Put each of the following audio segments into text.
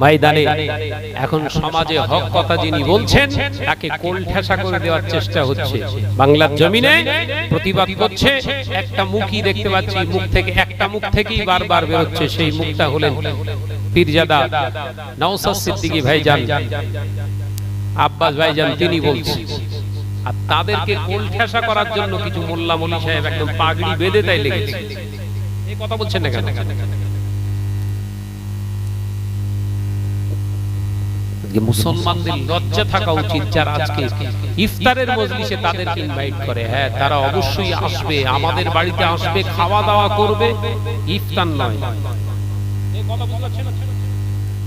ময়দানে। এখন সমাজে হক কথা যিনি বলছেন তাকে কোল ঠেসা করে দেওয়ার চেষ্টা হচ্ছে। বাংলার জমিনে প্রতিবাদ করছে একটা মুখই দেখতে পাচ্ছি মুখ থেকে একটা মুখ থেকেই বারবার বেরোচ্ছে সেই মুখটা হলেন পীরজাদা নওসাদ সিদ্দিকী ভাইজান। আব্বাস ভাইজান তিনি বলছেন। আর তাদেরকে কোল ঠেসা করার জন্য কিছু মোল্লা মলি সাহেব একদম পাগড়ি বেঁধে তাই লেগেছে এই কথা বলছেন না কেন? যে মুসলমানদের লজ্জা থাকা উচিত যারা আজকে ইফতারের মজলিসে তাদেরকে ইনভাইট করে। হ্যাঁ তারা অবশ্যই আসবে, আমাদের বাড়িতে আসবে খাওয়া দাওয়া করবে। ইফতার নয়।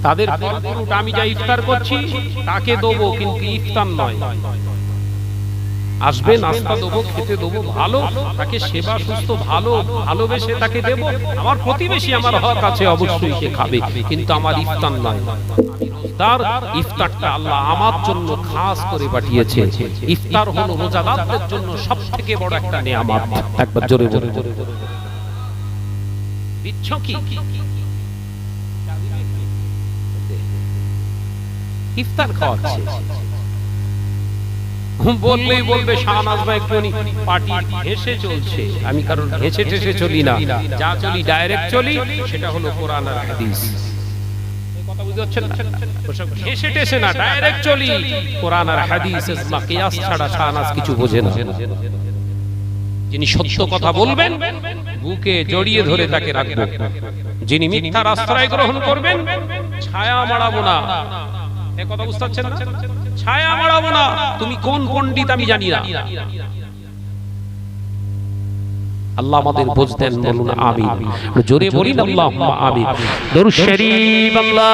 তাদের আমি যা ইফতার করছি, তাকে দেবো, কিন্তু ইফতার নয়। আসবে নাস্তা দেবো খেতে দেবো ভালো তাকে সেবা সুস্থ ভালো ভালোবেসে তাকে দেবো। আমার প্রতিবেশী আমার হক আছে অবশ্যই সে খাবে কিন্তু আমার ইফতার নয়। ইফতার ইফতারটা আল্লাহ আমার জন্য খাস করে পাঠিয়েছে। ইফতার হলো রোজাদারদের জন্য সব থেকে বড় একটা নেয়ামত। একবার জোরে জোরে দিচ্ছ কি? ইফতার খাওয়াচ্ছে বললেই বলবে শাহনাজ ভাই একটুখানি পার্টি হেসে চলছে। আমি কারণ হেসে ঠেসে চলি না। যা চলি ডাইরেক্ট চলি, সেটা হলো কোরআন আর হাদিস। যিনি সত্য কথা বলবেন, বুকে জড়িয়ে ধরে তাকে রাখব। যিনি মিথ্যার আশ্রয় গ্রহণ করবেন, ছায়া মারাবো না। কথা বুঝতে পারছেন না? ছায়া মারাবো না তুমি কোন পণ্ডিত আমি জানি না। আল্লাহ আমাদের বুঝতেন, বলুন আমিন। জোরে বলি আল্লাহুম্মা আমিন। দরুদ শরীফ, আল্লাহুম্মা।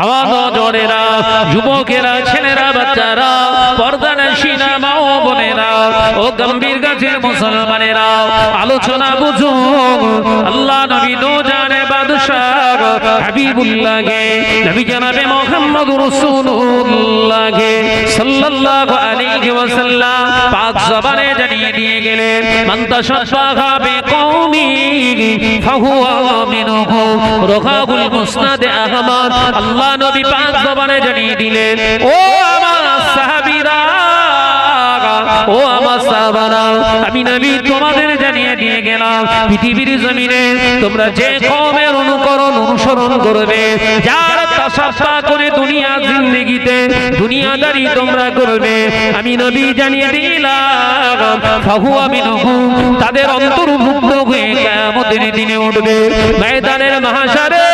আমার নজরেরা, যুবকেরা, ছেলেরা, বাচ্চারা পর্দানাসীনা মা ও বোনেরা, ও গম্ভীর গাছের মুসলমানেরা, আলোচনা বুঝুন, আল্লাহ নবী হাবিবুল্লাহকে, নবী জানাবে মোহাম্মদ রাসূলুল্লাহকে সাল্লাল্লাহু আলাইহি ওয়াসাল্লাম পাক জবানে আল্লাহ নবী পাঁচ জবানে জানিয়ে দিলেন, ও আমার ও আমার সাহাবারা, আমি নবী তোমাদের জানিয়ে দিয়ে গেলাম, পৃথিবীর জমিনে তোমরা যে কওমের অনুকরণ অনুসরণ করবে, যার করে দুনিয়া দুনিয়াদারি তোমরা করবে, আমি নবী জানিয়ে দিলাম তাদের অন্তর্ভুক্ত হয়ে কিয়ামতের দিনে উঠবে, ময়দানের মহাশারে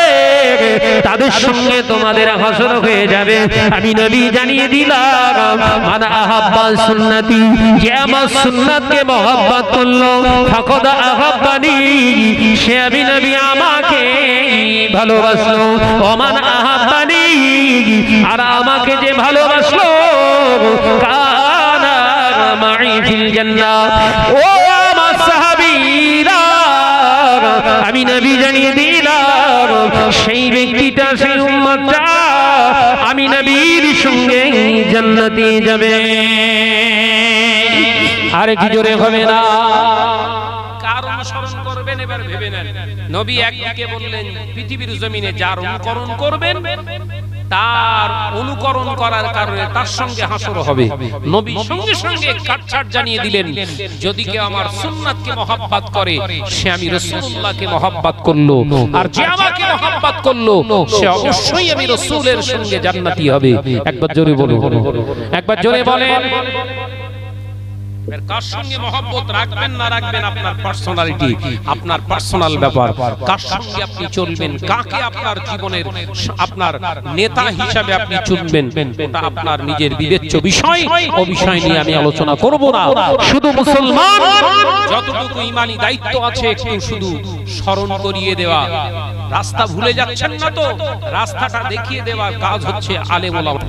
তাদের সঙ্গে তোমাদের হাসর হয়ে যাবে। আমি নবী জানিয়ে দিলাম মান আহাব্বা সুন্নতি যে আমার সুন্নাতকে মহব্বত করল ফাকদ আহাব্বানি সে আমি নবী আমাকে ভালোবাসলো। আহাব্বানি আর আমাকে যে ভালোবাসলো কানা মাই ফিল ও আমি নবী জানিয়ে দিলাম, সেই ব্যক্তিটা, সেই উম্মতটা আমি নবীর সঙ্গে জান্নাতে যাবে। আর কি জোরে হবে না? নবী এক বললেন, পৃথিবীর জমিনে যার অনুকরণ করবেন তার অনুকরণ করার কারণে তার সঙ্গে হাসর হবে। নবী সঙ্গে সঙ্গে কাটছাট জানিয়ে দিলেন, যদি কেউ আমার সুন্নাতকে মহাব্বাত করে, সে আমি রসুল্লাহকে মহাব্বাত করল। আর যে আমাকে মহাব্বাত করল, সে অবশ্যই আমি রসুলের সঙ্গে জান্নাতি হবে। একবার জোরে বলুন। একবার জোরে বলেন। কার সঙ্গে মহব্বত রাখবেন না রাখবেন আপনার পার্সোনালিটি আপনার পার্সোনাল ব্যাপার। কার সঙ্গে আপনি চলবেন কাকে আপনার জীবনের আপনার নেতা হিসাবে আপনি চুনবেন ওটা আপনার নিজের বিবেচ্য বিষয়। ও বিষয় নিয়ে আমি আলোচনা করব না। শুধু মুসলমান যতটুকু ইমানি দায়িত্ব আছে একটু শুধু স্মরণ করিয়ে দেওয়া। রাস্তা ভুলে যাচ্ছেন না তো? রাস্তাটা দেখিয়ে দেওয়ার কাজ হচ্ছে আলেম ওলামা।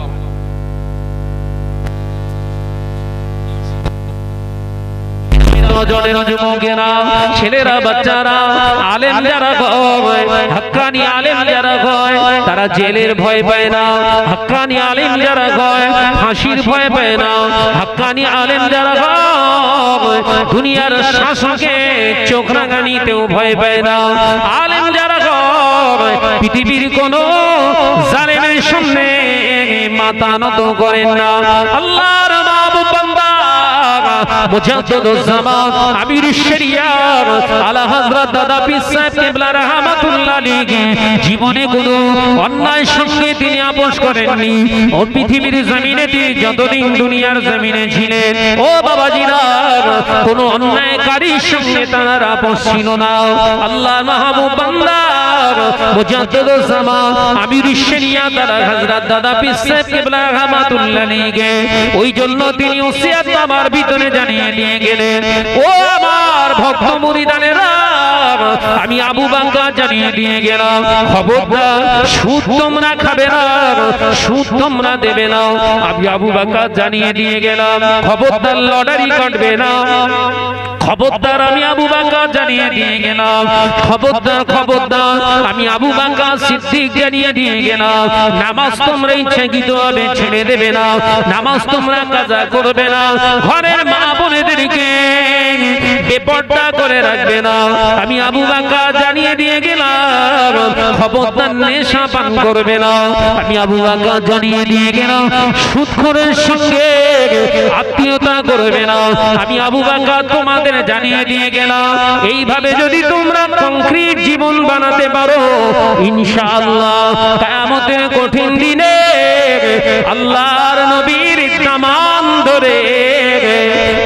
নজরের যুবকেরা, ছেলেরা, বাচ্চারা, আলেম যারা হয় হাক্কানি আলেম যারা হয় তারা জেলের ভয় পায় না, হাক্কানি আলেম যারা হয় ফাঁসির ভয় পায় না, হাক্কানি আলেম যারা হয় দুনিয়ার শাসকে চোখ রাঙানিতেও ভয় পায় না, আলেম যারা হয় পৃথিবীর কোন জালেমের সামনে মাথা নত করেন না, আল্লাহর মুজাদ্দিদুজ্জামান আমিরুশ শরিয়াত আলা হযরত দাদা পীর সাহেব কিবলা রাহমাতুল্লাহ আলাইহি। জীবনে কোনো অন্যায় সঙ্গে তিনি আপোষ করেননি। ও পৃথিবীর জমিনে তিনি যতদিন দুনিয়ার জমিনে ছিলেন, ও বাবাজিরা, কোনো অন্যায়কারীর সঙ্গে তার আপোষ ছিল না। আল্লাহ মাহবুব বান্দা ওই জন্য তিনি আমার জানিয়ে দিয়ে গেলেন ও আমার ভক্ত মুরিদানেরা আমি আবু বাঙ্কা জানিয়ে দিয়ে গেলাম, খবরদার, সুদ তোমরা খাবে না, সুদ তোমরা দেবে না। আমি আবু বাঙ্কা জানিয়ে দিয়ে গেলাম, খবরদার, লটারি কাটবে না। খবরদার, আমি আবু বাঙ্কা জানিয়ে দিয়ে গেলাম, খবরদার খবরদার। আমি আবু বাঙ্কা সিদ্দিক জানিয়ে দিয়ে গেলাম, নামাজ তোমরা ইচ্ছাকৃত হবে ছেড়ে দেবে না, নামাজ তোমরা কাজা করবে না। ঘরের মা বোনেদেরকে বেপর্দা করে রাখবে না। আমি আবু বাঙ্কা জানিয়ে দিয়ে গেলাম, খবরদার নেশা পান করবে না। আমি আবু বাঙ্কা জানিয়ে দিয়ে গেলাম সুদখোরের সঙ্গে আত্মীয়তা করবে না। আমি আবু বাঙ্কা তোমাদের জানিয়ে দিয়ে গেলাম, এইভাবে যদি তোমরা কংক্রিট জীবন বানাতে পারো, ইনশাআল্লাহ কিয়ামতের কঠিন দিনে আল্লাহর নবীর দামান ধরে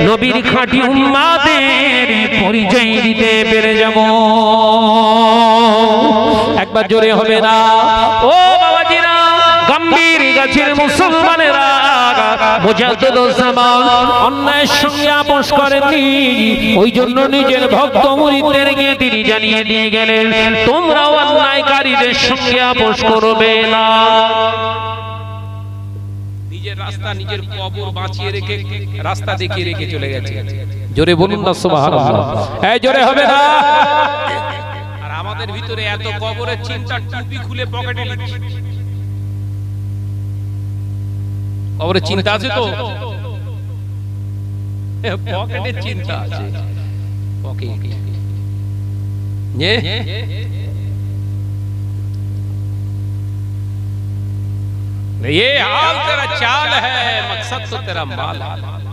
নবীর খাঁটি উম্মাদের পরিচয় দিতে পেরে যাব। একবার জোরে হবে না। ও বাবাজিরা, গম্ভীর গাছের মুসলমানেরা অন্যায়ের সঙ্গে আপোষ করেননি। ওই জন্য নিজের ভক্ত মুরিদদেরকে তিনি জানিয়ে দিয়ে গেলেন, তোমরাও অন্যায়কারীদের সঙ্গে আপোষ করবে না। নিজের রাস্তা নিজের কবর বাঁচিয়ে রেখে রাস্তা দেখিয়ে রেখে চলে গেছে। জোরে বলুন না সুবহানাল্লাহ। এই জোরে হবে না। আর আমাদের ভিতরে এত কবরের চিন্তা টুপি খুলে পকেটে লিখছি কবরের চিন্তা আছে তো? পকেটের চিন্তা আছে। পকেট। یہ حال تیرا چال ہے، مقصد تو تیرا مال ہے۔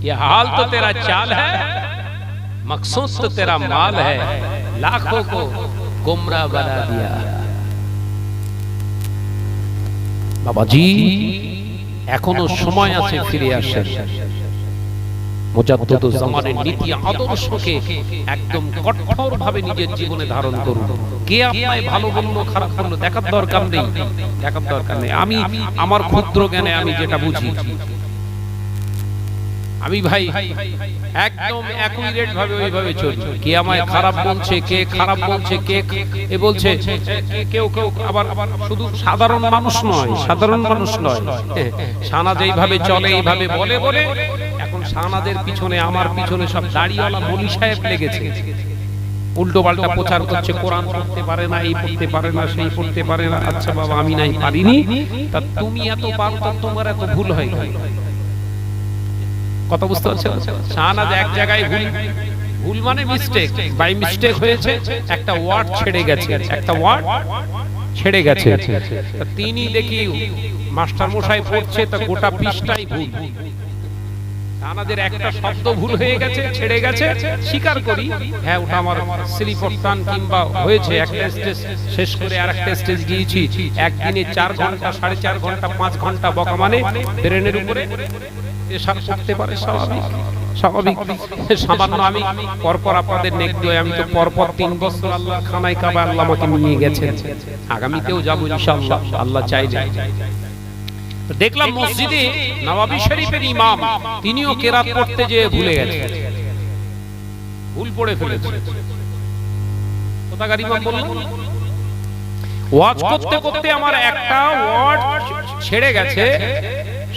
یہ حال تو تیرا چال ہے، مقصود تو تیرا مال ہے۔ لاکھوں کو گمراہ بنا دیا۔ بابا جی এখনো সময় شر شر شر আসেন জামানের নীতি আদর্শকে একদম কঠোর ভাবে নিজের জীবনে ধারণ করুন কে আপনায় ভালো বলল খারাপ বলল দেখার দরকার নেই দেখার দরকার নেই আমি আমার ক্ষুদ্র জ্ঞানে আমি যেটা বুঝি আমি ভাই একদম অ্যাকুরেট ভাবে ওইভাবে চলি কে আমায় খারাপ বলছে কে খারাপ বলছে কে এ বলছে কেউ কেউ আবার শুধু সাধারণ মানুষ নয় সাধারণ মানুষ নয় সানা যেইভাবে চলে এইভাবে বলে বলে সানাদের পিছনে, আমার পিছনে সব দাড়িওয়ালা মলি সাহেব লেগেছে। উল্টো পাল্টা প্রচার করছে, কোরআন পড়তে পারে না, এই পড়তে পারে না, সেই পড়তে পারে না। আচ্ছা বাবা, আমি নাই, পারিনি। তা তুমি এত পারো তোমার এত ভুল হয়? কথা বুঝতে পারছেন শাহনাজ এক জায়গায় ভুল ভুল মানে মিস্টেক বাই মিস্টেক হয়েছে, একটা ওয়ার্ড ছেড়ে গেছে, একটা ওয়ার্ড ছেড়ে গেছে। তিনি দেখি মাস্টার মশাই পড়ছে, তা গোটা পৃষ্ঠাই ভুল। শাহনাজের একটা শব্দ ভুল হয়ে গেছে, ছেড়ে গেছে, স্বীকার করি। হ্যাঁ ওটা আমার স্লিপর টান কিংবা হয়েছে একটা স্টেজ শেষ করে আর একটা স্টেজ গিয়েছি। একদিনে চার ঘণ্টা, সাড়ে চার ঘণ্টা, পাঁচ ঘণ্টা বকা মানে ব্রেনের উপরে এসব করতে পারে স্বাভাবিক স্বাভাবিক, সামান্য আমি পরপর আপনাদের নেক দিয়ে আমি তো পরপর তিন বছর আল্লাহ খানায় কাবা আল্লাহ আমাকে নিয়ে গেছেন। আগামীতেও যাব ইনশাআল্লাহ, আল্লাহ চাইলে। দেখলাম মসজিদে নওয়াবি শরীফের ইমাম তিনিও কেরাত পড়তে যেয়ে ভুলে গেছেন ভুল পড়ে ফেলেছে। কোথাকার ইমাম বললেন ওয়াজ করতে করতে আমার একটা ওয়ার্ড ছেড়ে গেছে।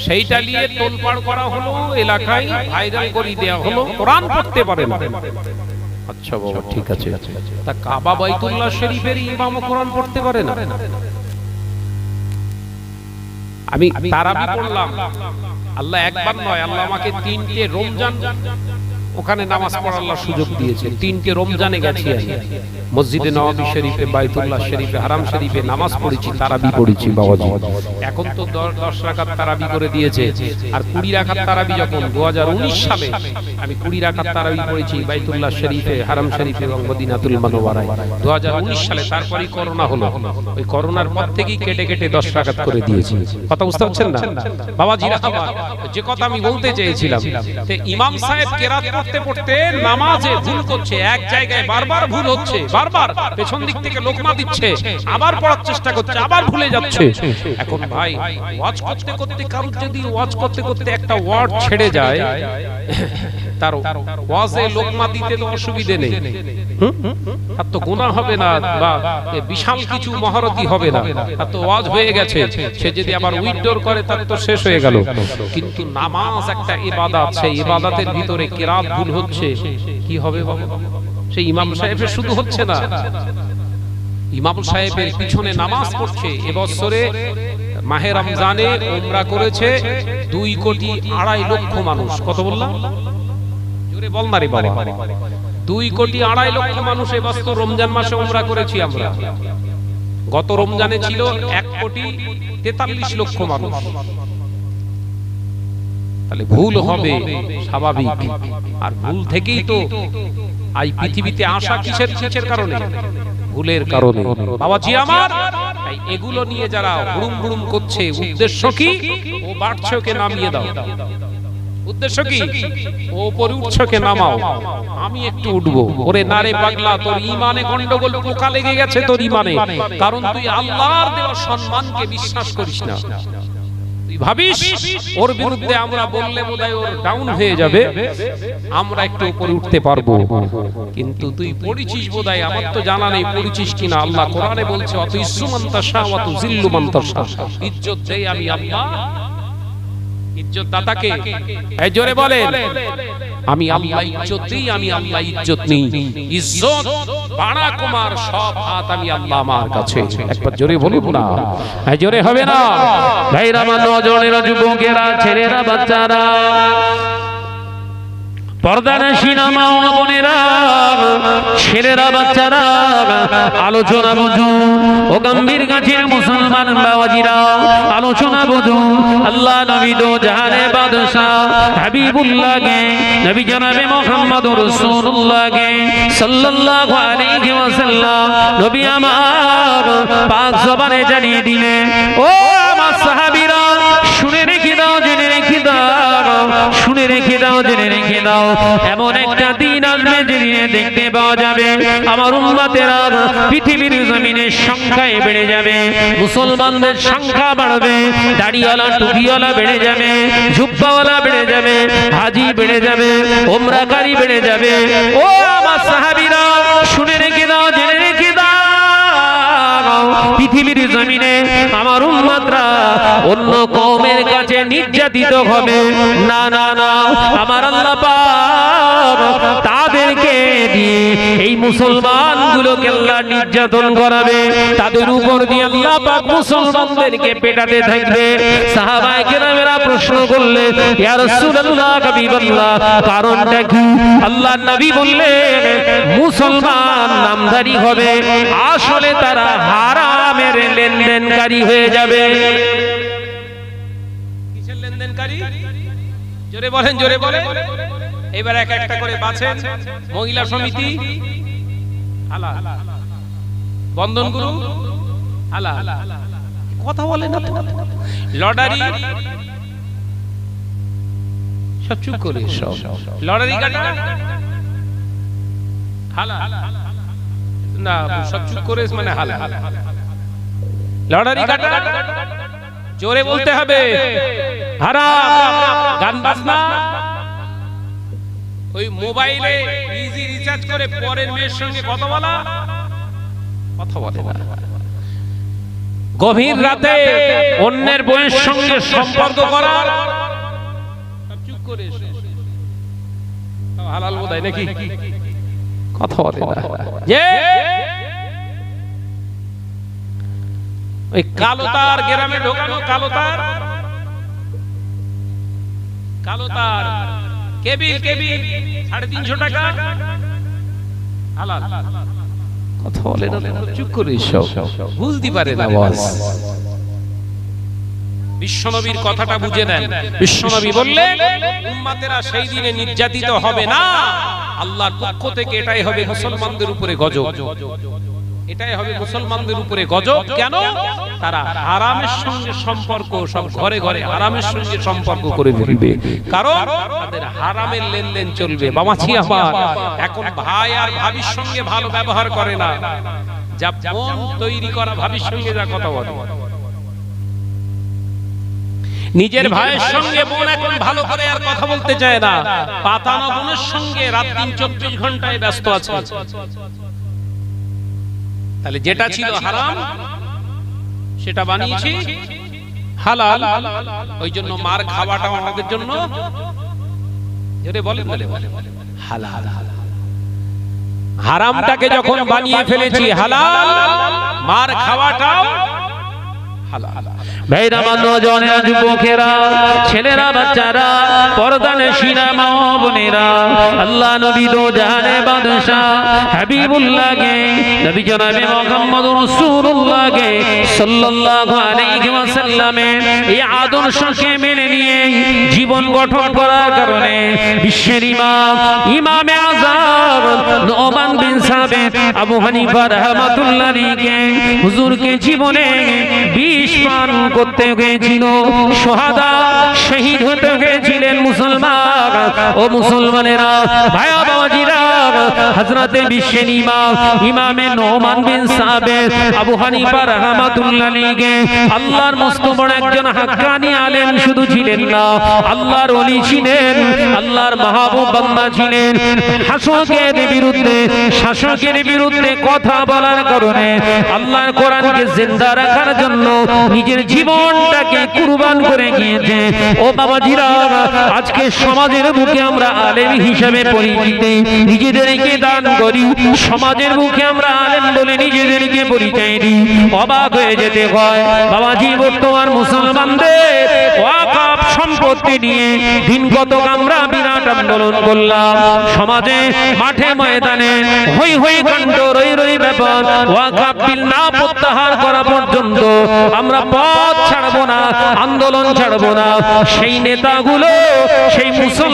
সেইটা নিয়ে তোলপাড় করা হলো এলাকায় ভাইরাল করে দেওয়া হলো কোরআন পড়তে পারে না আচ্ছা বাবা ঠিক আছে। তা কাবা বাইতুল্লাহ শরীফের ইমাম কোরআন পড়তে পারে না। আমি তারাবি পড়লাম। আল্লাহ একবার নয় আল্লাহ আমাকে তিনটে রমজান ওখানে নামাজ পড়ার সুযোগ দিয়েছে। তিনটে রমজানে গেছি আমি মসজিদে নওয়াবি শরীফে বাইতুল্লাহ শরীফে হারাম শরীফে নামাজ পড়েছি তারাবি পড়েছি বাবাজি। এখন তো দশ রাকাত তারাবি করে দিয়েছে। আর কুড়ি রাকাত তারাবি যখন দু হাজার উনিশ সালে আমি কুড়ি রাকাত তারাবি পড়েছি বাইতুল্লাহ শরীফে হারাম শরীফে এবং মদিনাতুল মানোয়ারায়। দু সালে তারপরেই করোনা হলো। ওই করোনার পর থেকেই কেটে কেটে দশ রাকাত করে দিয়েছি। কথা বুঝতে পারছেন না? বাবা জিরা যে কথা আমি বলতে চেয়েছিলাম ইমাম সাহেব কেরাত পড়তে পড়তে নামাজে ভুল করছে। এক জায়গায় বারবার ভুল হচ্ছে, বারবার পেছন দিক থেকে লোকমা দিচ্ছে, আবার পড়ার চেষ্টা করছে, আবার ভুলে যাচ্ছে। এখন ভাই, ওয়াজ করতে করতে কারুর যদি ওয়াজ করতে করতে একটা ওয়ার্ড ছেড়ে যায় শেষ হয়ে গেল। কিন্তু নামাজ একটা ভিতরে ভুল হচ্ছে। কি হবে সেই ইমাম সাহেবের শুধু হচ্ছে না। ইমাম সাহেবের পিছনে নামাজ পড়ছে। এবছরে মাহে রমজানে করেছে দুই কোটি আড়াই লক্ষ মানুষ। কত বললাম? দুই কোটি আড়াই লক্ষ মানুষ এবছর রমজান মাসে উমরা করেছি আমরা। গত রমজানে ছিল এক কোটি তেতাল্লিশ লক্ষ মানুষ। তাহলে ভুল হবে, স্বাভাবিক। আর ভুল থেকেই তো আই পৃথিবীতে আসা কিসের কিসের কারণে? ভুলের কারণে। বাবাজি আমার এগুলো নিয়ে যারা হুড়ুম হুড়ুম করছে, উদ্দেশ্য কি? ও বাড়ছকে নামিয়ে দাও। উদ্দেশ্য কি? ও উপরে উৎসকে নামাও। আমি একটু উঠবো। ওরে নারে পাগলা তোর ইমানে গন্ডগোল পোকা লেগে গেছে তোর ইমানে কারণ তুই আল্লাহর দেওয়া সম্মানকে বিশ্বাস করিস না। তুই ভাবিস ওর বিরুদ্ধে আমরা বললে বোধহয় ওর ডাউন হয়ে যাবে। আমরা একটু উপরে উঠতে পারব। কিন্তু তুই পড়িছিস বোধহয় আমার তো জানা নেই পড়িছিস কিনা। আল্লাহ কোরআনে বলছে অত ইসু মান্তাসা অত মান্তাসা ইজ্জত দেই আমি আল্লাহ। ইজ্জত দাতাকে এই জোরে বলেন। আমি আল্লাহ ইজ্জত দিই আমি আল্লাহ ইজ্জত নেই ইজ্জত বাড়া কুমার সব হাত আমি আল্লাহ আমার কাছে। একবার জোরে বলুন না। এই জোরে হবে না। ভাইরা আমার নজনেরা যুবকেরা ছেলেরা বাচ্চারা। পর্দানা সিনেমা বোনেরা ছেলেরা বাচ্চারা আলোচনা বুঝুন। ও গম্ভীর গাছের মুসলমান বাবাজিরা আলোচনা বুঝুন। আল্লাহ নবী দো জাহানে বাদশাহ হাবিবুল্লাহ গে নবী জনাবে মোহাম্মদ রাসূলুল্লাহ গে সাল্লাল্লাহু আলাইহি ওয়াসাল্লাম নবী আমার পাক জবানে জানিয়ে দিলেন ও দাও। এমন একটা দিন আসবে যেদিনে দেখতে পাওয়া যাবে। আমার উম্মতেরা পৃথিবীর জমিনের সংখ্যায় বেড়ে যাবে। মুসলমানদের সংখ্যা বাড়বে। দাড়িওয়ালা টুপিওয়ালা বেড়ে যাবে। ঝুপ্পাওয়ালা বেড়ে যাবে। হাজি বেড়ে যাবে। ওমরাকারী বেড়ে যাবে। ও আমার সাহাবীরা! জমিনে আমার উম্মতরা অন্য কওমের কাছে নির্যাতিত হবে। না না না, আমার আল্লাহ তাদেরকে দিয়ে মুসলমান গুলোকে আল্লাহ নির্যাতন করাবে, তাদের উপর দিয়ে আল্লাহ পাক মুসলমানদেরকে পেটাতে থাকবে। সাহাবায়ে কেরামেরা প্রশ্ন করলে, ইয়া রাসূলুল্লাহ, হাবিবাল্লাহ, কারণটা কি? আল্লাহ নবী বললেন, মুসলমান নামধারী হবে, আসলে তারা হারামের লেনদেনকারী হয়ে যাবে। কিসের লেনদেনকারী? জোরে বলেন জোরে বলেন। এবার এক একটা করে বাছেন মহিলা সমিতি। আলা বন্ধন গুরু। আলা কথা বলে না লটারি। সব চুপ করে সব। লটারি কাটা হালা না সব চুপ করে মানে হালা লটারি কাটা জোরে বলতে হবে। হারাম। গান বাজনা। ওই মোবাইলে ইজি রিচার্জ করে পরের মেয়ের সঙ্গে কথা বলা। কথা বলে। না গভীর রাতে অন্যের বইয়ের সঙ্গে সম্পর্ক করা। চুপ করে হালাল বোধহয় নাকি? কথা বলে না। যে ওই কালো তার গ্রামে ঢোকানো কালো তার। কালো তার। কেবিল কেবিল সাড়ে তিনশো টাকা। হালাল। কথা বলে না চুপ করে সব বুঝতে পারে না বস বিশ্বনবীর কথাটা বুঝে নেন। বিশ্বনবী বললেন উম্মাতেরা সেই দিনে নির্যাতিত হবে না। আল্লাহর পক্ষ থেকে এটাই হবে মুসলমানদের উপরে গজব। এটাই হবে মুসলমানদের উপরে গজব। কেন? তারা হারামের সঙ্গে সম্পর্ক সব ঘরে ঘরে হারামের সঙ্গে সম্পর্ক করে ফেলবে কারণ? তাদের হারামের লেনদেন চলবে। বামাছি আমার এখন ভাই আর ভাবির সঙ্গে ভালো ব্যবহার করে না। যা মন তৈরি করা ভাবির সঙ্গে যা কথা বলে। নিজের ভাইয়ের সঙ্গে বোন এখন ভালো করে আর কথা বলতে চায় না। পাতানো বোনের সঙ্গে রাত দিন চব্বিশ ঘন্টায় ব্যস্ত আছে। তাহলে যেটা ছিল হারাম সেটা বানিয়েছি। হালাল। ওই জন্য মার খাওয়াটা আমাদের জন্য। জোরে বলেন বলে হালাল। হারামটাকে যখন বানিয়ে ফেলেছি হালাল। মার খাওয়াটাও ভাইরা মা নজনেরা যুবকেরা ছেলেরা, বাচ্চারা, পর্দানে শিরা মা বোনেরা। আল্লাহ নবী দো জাহানে বাদশাহ হাবিবুল্লাহ গে নবী জনাবে মুহাম্মদ রাসূলুল্লাহ গে সাল্লাল্লাহু আলাইহি ওয়াসাল্লামের এই আদর্শকে মেনে নিয়ে জীবন গঠন করার কারণে বিশ্বের ইমাম, ইমামে আযম নোমান বিন সাবিত, আবু হানিফা রাহমাতুল্লাহ আলাইহি হুজুরকে জীবনে বিষ করতে গিয়েছিল সোহাদা শহীদ হতে গিয়েছিলেন মুসলমান। ও মুসলমানেরা ভাইয়া বাবাজিরা হযরতে বিশ্বের ইমাম ইমামে নোমান বিন সাবিত, আবু হানিফা রাহমাতুল্লাহ আলাইহি, আল্লাহর মস্ত বড় একজন হাক্কানি আলেম শুধু ছিলেন না, আল্লাহর ওলি ছিলেন, আল্লাহর মাহবুব বান্দা ছিলেন, শাসকের বিরুদ্ধে শাসকের বিরুদ্ধে কথা বলার কারণে আল্লাহর কোরআনকে জিন্দা রাখার জন্য নিজের জীবনটাকে কুরবান করে গিয়েছে ও বাবাজিরা, আজকে সমাজের বুকে আমরা আলেম হিসেবে পরিচিত নিজেদেরকে দান করি, সমাজের বুকে আমরা আলেম বলে নিজেদেরকে পরিচয় দিই। অবাক হয়ে যেতে হয়, বাবাজি বর্তমান মুসলমানদের সম্পত্তি নিয়ে দিন আমরা বিরাট আন্দোলন করলাম। সমাজে, মাঠে, ময়দানে হই হই কাণ্ড, রই রই ব্যাপার বিল না প্রত্যাহার করা পর্যন্ত আমরা পথ ছাড়বো না, আন্দোলন ছাড়বো না। সেই নেতাগুলো, সেই মুসলমান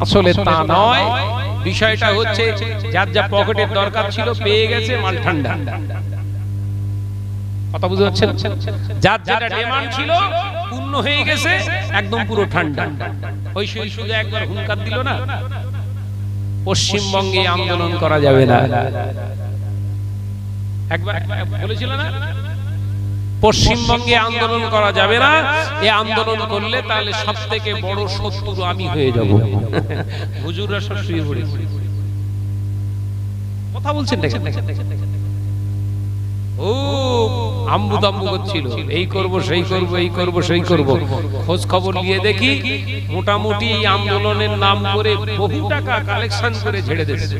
আসলে তা নয়। বিষয়টা হচ্ছে যার যা পকেটের দরকার ছিল পেয়ে গেছে মাল ঠান্ডা। কথা বুঝতে পারছেন? যার যেটা ডিমান্ড ছিল পূর্ণ হয়ে গেছে একদম পুরো ঠান্ডা। ওই সেই শুধু একবার হুঙ্কার দিল না পশ্চিমবঙ্গে আন্দোলন করা যাবে না। একবার বলেছিল না? পশ্চিমবঙ্গে আন্দোলন করা যাবে না। এই আন্দোলন করলে তাহলে সব থেকে বড় শত্রু আমি হয়ে যাব। হুজুররা সব শুয়ে পড়েছে কথা বলছেন দেখেন ও আম্বু দাম্বু করছিল। এই করব সেই করব এই করব সেই করব। খোঁজ খবর নিয়ে দেখি মোটামুটি এই আন্দোলনের নাম করে বহু টাকা কালেকশন করে ছেড়ে দিয়েছে।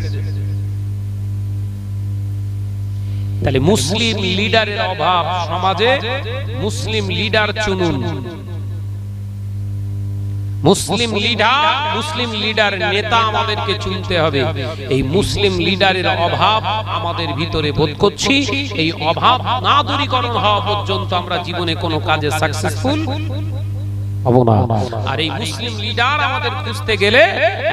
তাহলে মুসলিম লিডারের অভাব সমাজে মুসলিম লিডার চুনুন। মুসলিম লিডার মুসলিম লিডার নেতা আমাদেরকে চুনতে হবে। এই মুসলিম লিডারের অভাব আমাদের ভিতরে বোধ করছি এই অভাব না দূরীকরণ হওয়া পর্যন্ত আমরা জীবনে কোনো কাজে সাকসেসফুল আর এই মুসলিম লিডার আমাদের খুঁজতে গেলে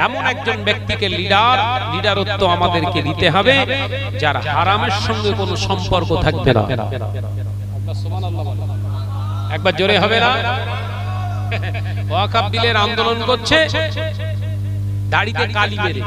এমন একজন ব্যক্তিকে লিডার লিডারত্ব আমাদেরকে দিতে হবে যার হারামের সঙ্গে কোনো সম্পর্ক থাকবে না। একবার জোরে হবে না? ওয়াকাব বিলের আন্দোলন করছে, দাড়িতে কালি মেরে